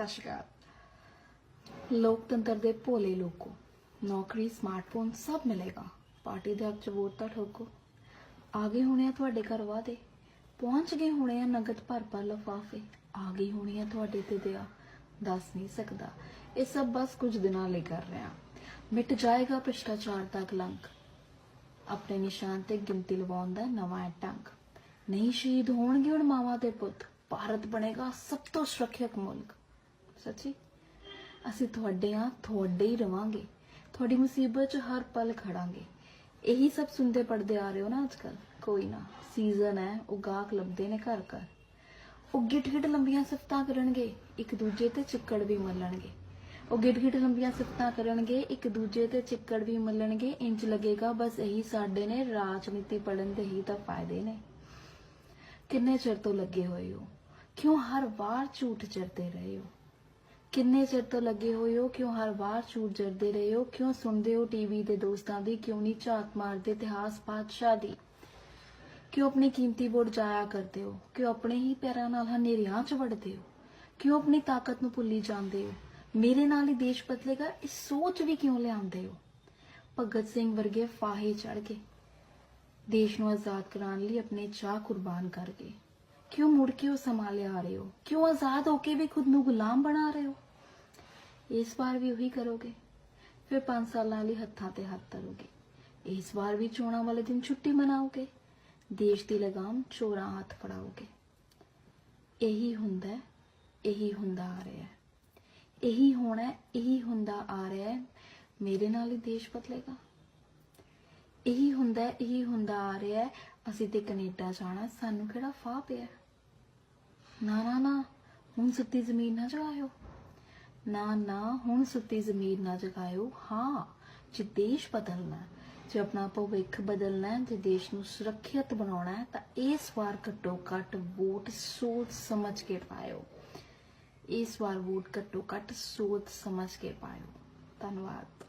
ਸਤਿ ਸ਼੍ਰੀ ਅਕਾਲ। ਲੋਕਤੰਤਰ ਦੇ ਭੋਲੇ ਲੋਕੋ, ਨੌਕਰੀ ਸਮਾਰਟਫੋਨ ਸਭ ਮਿਲੇਗਾ। ਪਾਰਟੀ ਦੇ ਹੱਕ ਚ ਵੋਟ ਤਾਂ ਠੋਕੋ। ਆਗੇ ਹੋਣੇ ਆ ਤੁਹਾਡੇ ਘਰ ਵਾਦੇ ਪਹੁੰਚ ਗਏ ਹੋਣੇ ਆ ਨਗਦ ਭਰ ਭਰ ਲਫਾਫੇ। ਆ ਗਈ ਹੋਣੀ ਆ ਤੁਹਾਡੇ ਤੇ ਦਿਆ ਦੱਸ ਨਹੀਂ ਸਕਦਾ। ਇਹ ਸਭ ਬਸ ਕੁਝ ਦਿਨਾਂ ਲਈ ਕਰ ਰਿਹਾ ਮਿਟ ਜਾਏਗਾ ਭ੍ਰਿਸ਼ਟਾਚਾਰ ਦਾ ਕਲੰਕ। ਆਪਣੇ ਨਿਸ਼ਾਨ ਤੇ ਗਿਣਤੀ ਲਵਾਉਣ ਦਾ ਨਵਾਂ ਹੈ ਢੰਗ। ਨਹੀਂ ਸ਼ਹੀਦ ਹੋਣਗੇ ਹੁਣ ਮਾਵਾਂ ਦੇ ਪੁੱਤ। ਭਾਰਤ ਬਣੇਗਾ ਸਭ ਤੋਂ ਸੁਰੱਖਿਅਤ ਮੁਲਕ। ਸੱਚੀ? ਅਸੀਂ ਤੁਹਾਡੇ ਆ ਤੁਹਾਡੇ ਹੀ ਰਵਾਂਗੇ। ਤੁਹਾਡੀ ਮੁਸੀਬਤ 'ਚ ਹਰ ਪਲ ਖੜਾਂਗੇ। ਇਹੀ ਸਭ ਸੁਣਦੇ ਪੜਦੇ ਆ ਰਹੇ ਹੋ ਨਾ ਅੱਜਕੱਲ ਕੋਈ ਨਾ ਸੀਜ਼ਨ ਹੈ ਉਹ ਗਾਹਕ ਲੱਭਦੇ ਨੇ ਘਰ ਘਰ। ਉਹ ਗਿੱਟ ਗਿੱਟ ਲੰਬੀਆਂ ਸਿਫਤਾਂ ਕਰਨਗੇ, ਇੱਕ ਦੂਜੇ ਤੇ ਚਿੱਕੜ ਵੀ ਮੱਲਣਗੇ। ਉਹ ਗਿੱਟ ਗਿੱਟ ਲੰਬੀਆਂ ਸਿਫਤਾਂ ਕਰਨਗੇ, ਇੱਕ ਦੂਜੇ ਤੇ ਚਿੱਕੜ ਵੀ ਮੱਲਣਗੇ। ਇੰਜ ਲੱਗੇਗਾ, ਬਸ ਇਹੀ ਸਾਡੇ ਨੇ, ਰਾਜਨੀਤੀ ਪੜਨ ਦੇ ਹੀ ਤਾਂ ਫਾਇਦੇ ਨੇ। ਕਿੰਨੇ ਚਿਰ ਤੋਂ ਲੱਗੇ ਹੋਏ ਹੋ? ਕਿਉਂ ਹਰ ਵਾਰ ਝੂਠ ਚਰਦੇ ਰਹੇ ਹੋ? ਕਿੰਨੇ ਚਿਰ ਤੋਂ ਲੱਗੇ ਹੋਏ ਹੋ? ਕਿਉਂ ਹਰ ਵਾਰ ਝੂਠ ਜਰਦੇ ਰਹੇ ਹੋ? ਕਿਉਂ ਸੁਣਦੇ ਹੋ ਟੀਵੀ ਦੇ ਦੋਸਤਾਂ ਦੀ? ਕਿਉਂ ਨਹੀਂ ਝਾਤ ਮਾਰਦੇ ਇਤਿਹਾਸ ਬਾਦਸ਼ਾਹ ਦੀ? ਕਿਉਂ ਆਪਣੀ ਕੀਮਤੀ ਵੋਟ ਜਾਇਆ ਕਰਦੇ ਹੋ? ਕਿਉਂ ਆਪਣੇ ਹੀ ਪੈਰਾਂ ਨਾਲ ਹਨੇਰਿਆਂ 'ਚ ਵੜਦੇ ਹੋ? ਕਿਉਂ ਆਪਣੀ ਤਾਕਤ ਨੂੰ ਭੁੱਲੀ ਜਾਂਦੇ ਹੋ? ਮੇਰੇ ਨਾਲ ਹੀ ਦੇਸ਼ ਬਦਲੇਗਾ? ਇਸ ਸੋਚ ਵੀ ਕਿਉਂ ਲਿਆਉਂਦੇ ਹੋ? ਭਗਤ ਸਿੰਘ ਵਰਗੇ ਫਾਹੇ ਚੜ ਕੇ ਦੇਸ਼ ਨੂੰ ਆਜ਼ਾਦ ਕਰਾਉਣ ਲਈ ਆਪਣੇ ਚਾਹ ਕੁਰਬਾਨ ਕਰ ਗਏ। ਕਿਉਂ ਮੁੜ ਕੇ ਉਹ ਸਮਾਂ ਲਿਆ ਰਹੇ ਹੋ? ਕਿਉਂ ਆਜ਼ਾਦ ਹੋ ਕੇ ਵੀ ਖੁਦ ਨੂੰ ਗੁਲਾਮ ਬਣਾ ਰਹੇ ਹੋ? ਇਸ ਵਾਰ ਵੀ ਉਹੀ ਕਰੋਗੇ। ਫਿਰ 5 ਸਾਲਾਂ ਲਈ ਹੱਥਾਂ ਤੇ ਹੱਥ ਧਰੋਗੇ। ਇਸ ਵਾਰ ਵੀ ਚੋਣਾਂ ਵਾਲੇ ਦਿਨ ਛੁੱਟੀ ਮਨਾਓਗੇ। ਦੇਸ਼ ਦੀ ਲਗਾਮ ਚੋਰਾਂ ਹੱਥ ਫੜਾਓਗੇ। ਇਹੀ ਹੁੰਦਾ ਇਹੀ ਹੁੰਦਾ ਆ ਰਿਹਾ ਹੈ। ਇਹੀ ਹੋਣਾ, ਇਹੀ ਹੁੰਦਾ ਆ ਰਿਹਾ ਹੈ। ਮੇਰੇ ਨਾਲ ਹੀ ਦੇਸ਼ ਬਦਲੇਗਾ। ਇਹੀ ਹੁੰਦਾ ਇਹੀ ਹੁੰਦਾ ਆ ਰਿਹਾ ਹੈ। ਅਸੀਂ ਤੇ ਕੈਨੇਡਾ ਜਾਣਾ, ਸਾਨੂੰ ਕਿਹੜਾ ਫਾਹ ਪਿਆ ਨਾ ਨਾ ਨਾ ਹੁਣ ਸੁੱਤੀ ਜ਼ਮੀਨ ਨਾ ਜਗਾਇਓ। ਨਾ ਨਾ ਹੁਣ ਸੁੱਤੀ ਜ਼ਮੀਨ ਨਾ ਜਗਾਇਓ। ਹਾਂ ਜੇ ਦੇਸ਼ ਬਦਲਣਾ ਜੇ ਆਪਣਾ ਭਵਿੱਖ ਬਦਲਣਾ ਹੈ, ਜੇ ਦੇਸ਼ ਨੂੰ ਸੁਰੱਖਿਅਤ ਬਣਾਉਣਾ ਹੈ ਤਾਂ ਇਸ ਵਾਰ ਘੱਟੋ ਘੱਟ ਵੋਟ ਸੋਚ ਸਮਝ ਕੇ ਪਾਇਓ। ਇਸ ਵਾਰ ਵੋਟ ਘੱਟੋ ਘੱਟ ਸੋਚ ਸਮਝ ਕੇ ਪਾਇਓ। ਧੰਨਵਾਦ।